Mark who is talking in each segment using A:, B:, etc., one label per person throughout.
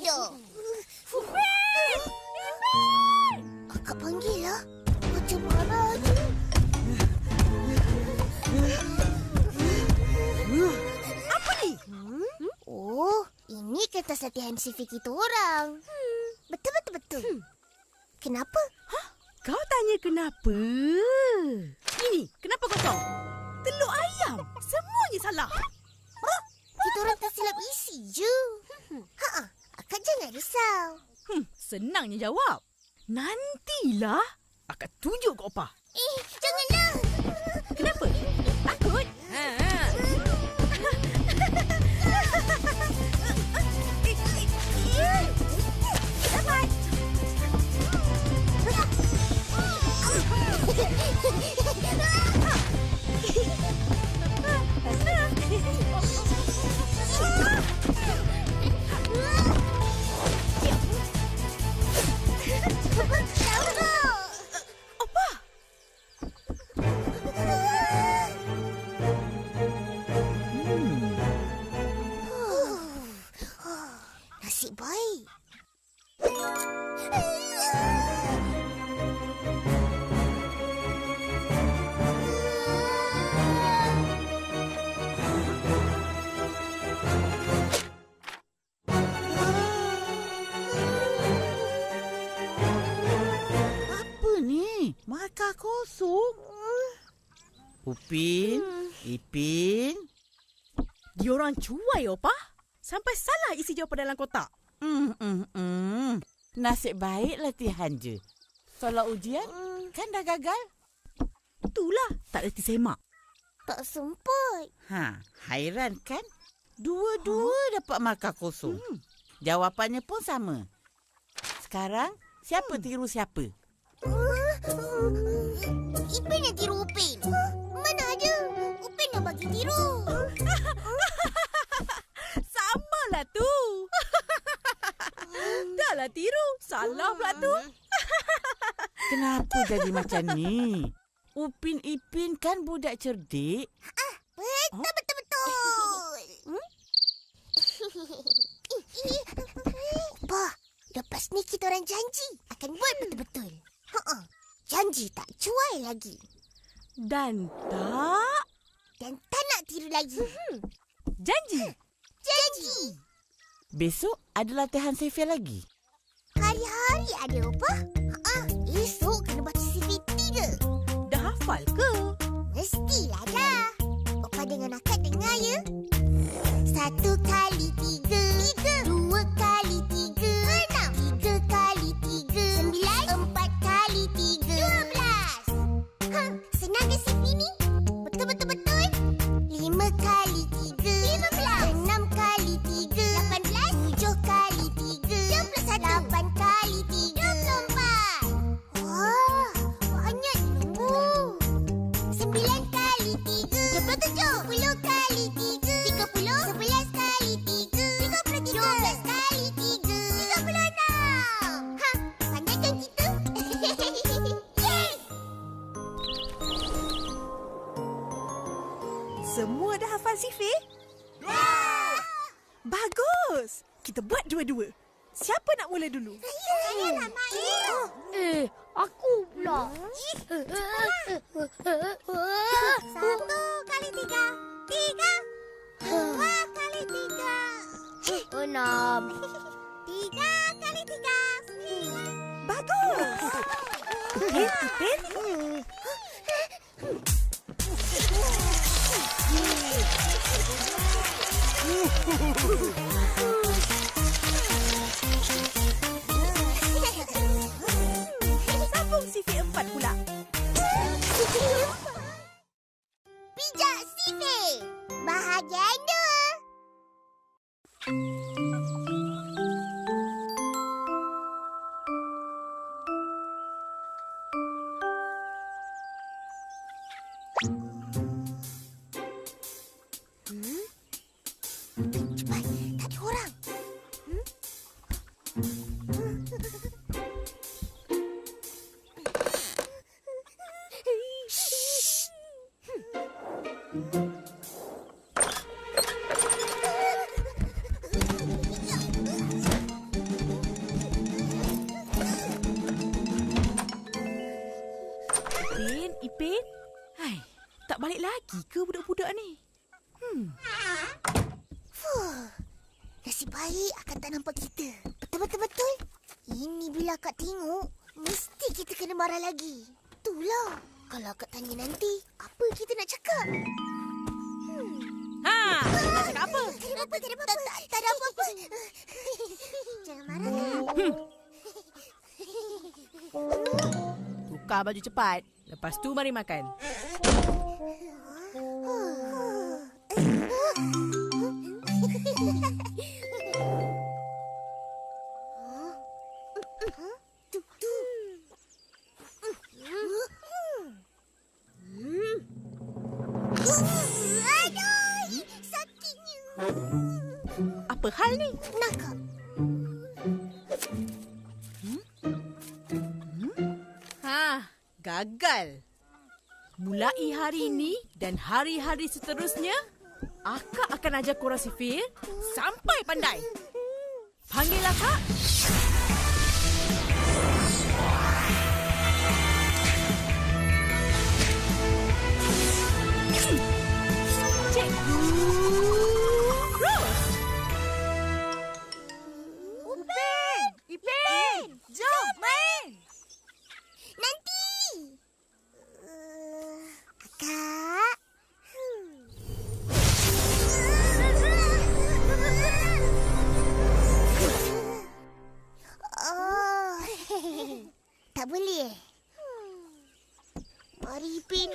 A: Tak nak main dah. Akak panggil lah. Macam mana tu?
B: Apa ni?
A: Oh, ini kertas latihan CV kita orang. Hmm, betul betul betul. Kenapa?
B: Kau tanya kenapa? Ini, kenapa kosong? Telur ayam. Semuanya salah.
A: Kita orang tak silap isi je. Ha, akak jangan risau.
B: Hmm, senangnya jawab. Nantilah. Akak tunjuk ke Opa.
A: Eh, janganlah.
B: Kenapa? Takut? Ha.
A: Dapat.
B: Opa!
C: Upin, Ipin.
B: Diorang cuai, Opa. Sampai salah isi jawapan dalam kotak.
C: Hmm, hmm, hmm. Nasib baik latihan je. Soal ujian, kan dah gagal.
B: Itulah. Tak reti semak.
A: Tak sempat.
C: Ha, hairan kan? Dua-dua dapat markah kosong.
B: Hmm.
C: Jawapannya pun sama. Sekarang, siapa tiru siapa?
A: Ipin yang tiru Upin. Ada? Yang bagi tiru.
B: Samalah tu. Dah lah tiru. Salah pula tu.
C: Kenapa jadi macam ni? Upin Ipin kan budak cerdik.
A: Betul, betul, betul. Opa, lepas ni kita orang janji akan buat betul-betul. Ha Janji tak cuai lagi.
B: Dan tak
A: Dan tak nak tiru lagi.
B: janji.
A: Janji.
C: Besok ada latihan CV lagi.
A: Hari-hari ada, Opa. Ha Esok kena baca CV tiga.
B: Dah hafal ke?
A: Sembilan kali tiga. Dua puluh tujuh. Puluh kali tiga. Tiga puluh. Sebelas kali tiga. Tiga puluh tiga. Dua belas kali tiga. Tiga puluh enam. Ha, pandai kan kita? Yeay!
B: Semua dah hafal CV? Bagus. Kita buat dua-dua. Siapa nak mula dulu?
D: Enam.
A: Tiga kali tiga. Sembilan.
B: Bagus. Ipin, Ipin. Sambung Ipin. Hai, tak balik lagi ke budak-budak ni?
A: Fuh. Nasib baik akak tak nampak kita. Betul-betul-betul. Ini bila akak tengok, mesti kita kena marah lagi. Itulah. Kalau akak tanya nanti, apa kita nak cakap?
B: Ha, nak cakap apa?
A: Tak ada apa, tak ada apa. Tak, tak ada apa-apa. Jangan marah kan?
B: Tukar baju cepat. Lepas tu mari makan. dan hari-hari seterusnya, akak akan ajar korang sifir sampai pandai. Panggil akak.
A: Pin.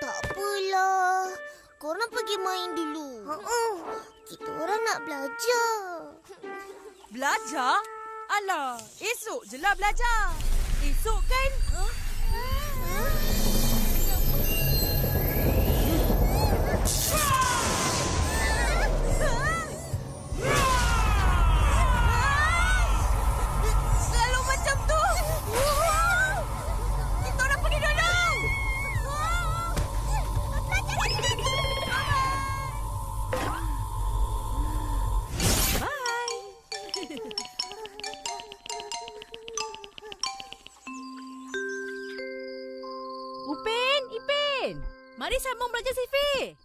A: Tak apalah. Korang pergi main dulu. Uh-uh. Kita orang nak belajar.
B: Belajar? Alah, esok je lah belajar. Esok kan? Sambung belajar sifir.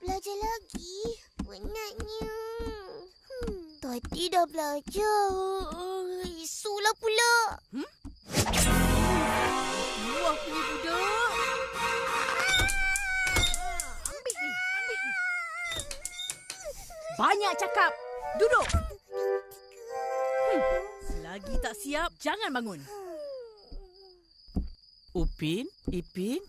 A: Belajar lagi? Penatnya. Hmm, tadi dah belajar. Isulah pula.
B: Wah, punya budak. Ambil ni, ambil ni. Banyak cakap. Duduk. Hmm. Selagi tak siap, jangan bangun.
C: Upin, Ipin,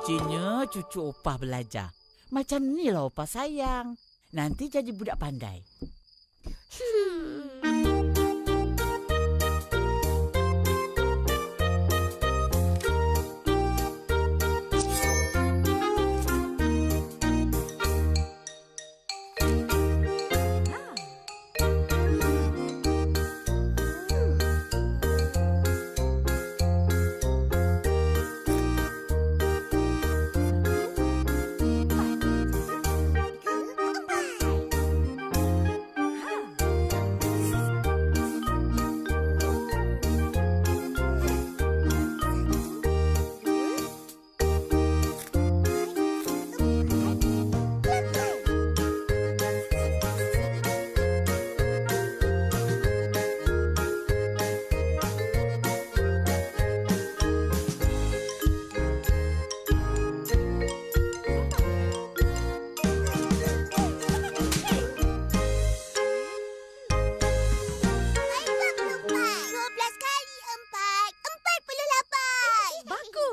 C: rajinnya cucu opah belajar. Macam ni lah opah sayang. Nanti jadi budak pandai.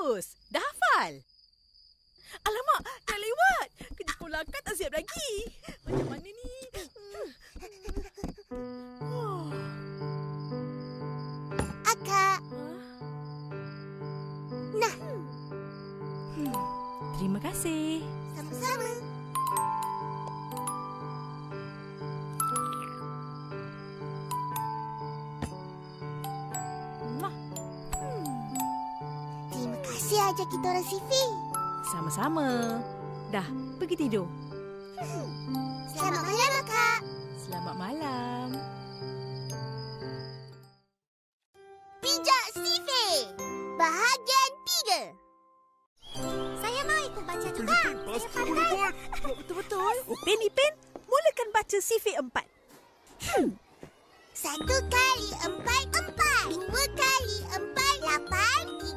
B: Bagus. Dah hafal. Alamak, dah lewat. Kerja
A: sekolah
B: kan tak
A: siap
B: lagi.
A: Macam mana ni? Kita orang Sifi.
B: Sama-sama. Dah, pergi tidur.
A: Selamat malam, Akak.
B: Selamat malam.
A: Pijak Sifi. Bahagian tiga. Saya mau ikut baca juga.
E: Pasti boleh buat.
B: Betul-betul. Upin, Ipin, mulakan baca CV 4.
A: Satu kali empat, empat. Dua kali empat, lapan. Tiga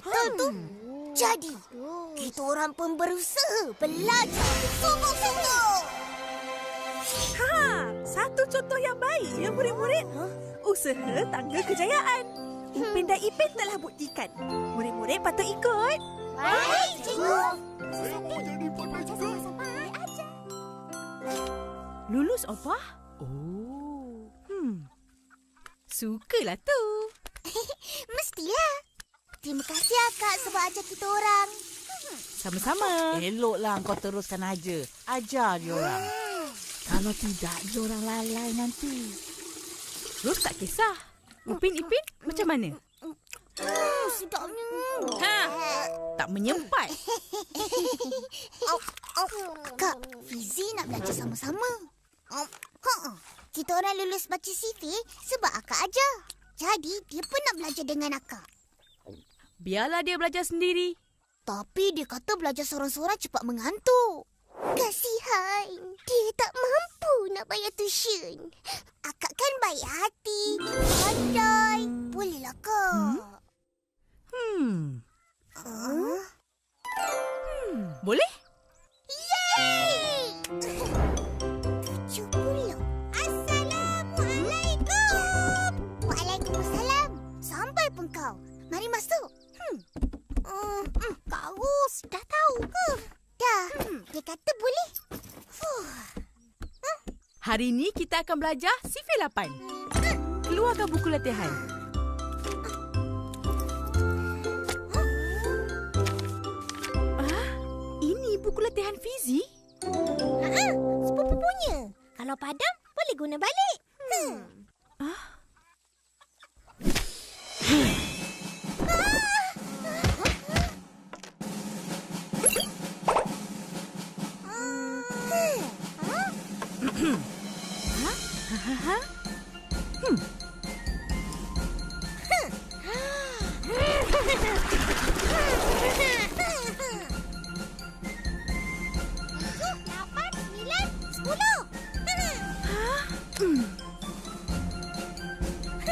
A: Betul tu. Jadi, kita orang pun berusaha belajar sungguh-sungguh.
F: Ha! Satu contoh yang baik ya murid-murid. Usaha tangga kejayaan. Upin dan Ipin telah buktikan. Murid-murid patut ikut.
A: Baik, cikgu.
E: Saya mau jadi pandai juga.
B: Lulus apa? Oh. Hmm. Sukalah tu.
A: Mestilah. Terima kasih, Akak sebab ajar kita orang.
B: Sama-sama.
C: Eloklah kau teruskan aja. Ajar dia orang. Kalau tidak, dia orang lalai nanti.
B: Ros tak kisah. Upin, Ipin, macam mana?
A: Hmm, sedapnya.
B: Ha! Tak menyempat.
A: Kak, Fizi nak belajar sama-sama. Ha, kita orang lulus baca CV sebab akak ajar. Jadi, dia pun nak belajar dengan akak.
B: Biarlah dia belajar sendiri.
A: Tapi dia kata belajar seorang-seorang cepat mengantuk. Kasihan. Dia tak mampu nak bayar tuition. Akak kan baik hati, pandai. Bolehlah, Kak.
B: Hmm.
A: Hmm.
B: Boleh? Hari ini kita akan belajar CV 8. Keluarkan buku latihan. Ah, ini buku latihan fizi?
A: Ah, sepupu punya. Kalau padam, boleh guna balik.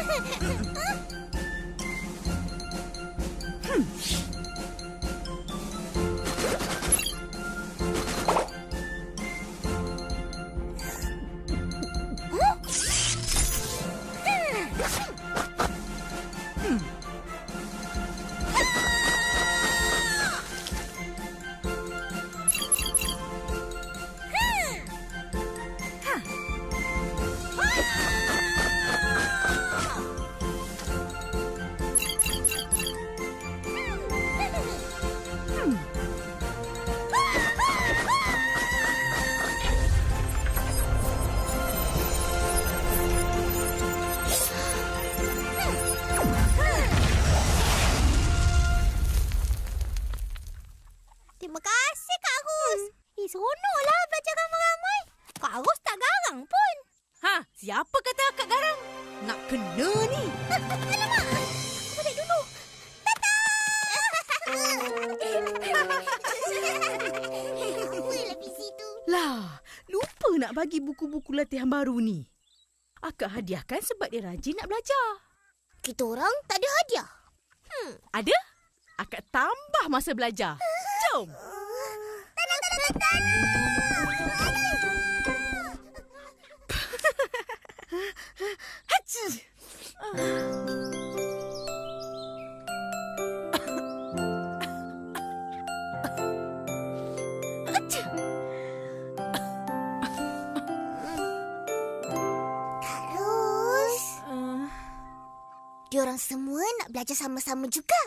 B: Ha ha ha! Nak bagi buku-buku latihan baru ni. Akak hadiahkan sebab dia rajin nak belajar.
A: Kita orang tak ada hadiah.
B: Ada? Akak tambah masa belajar. Jom.
A: Tanang, tanang, tanang.
B: Haji.
A: Terus,
B: Uh,
A: diorang semua nak belajar sama-sama juga.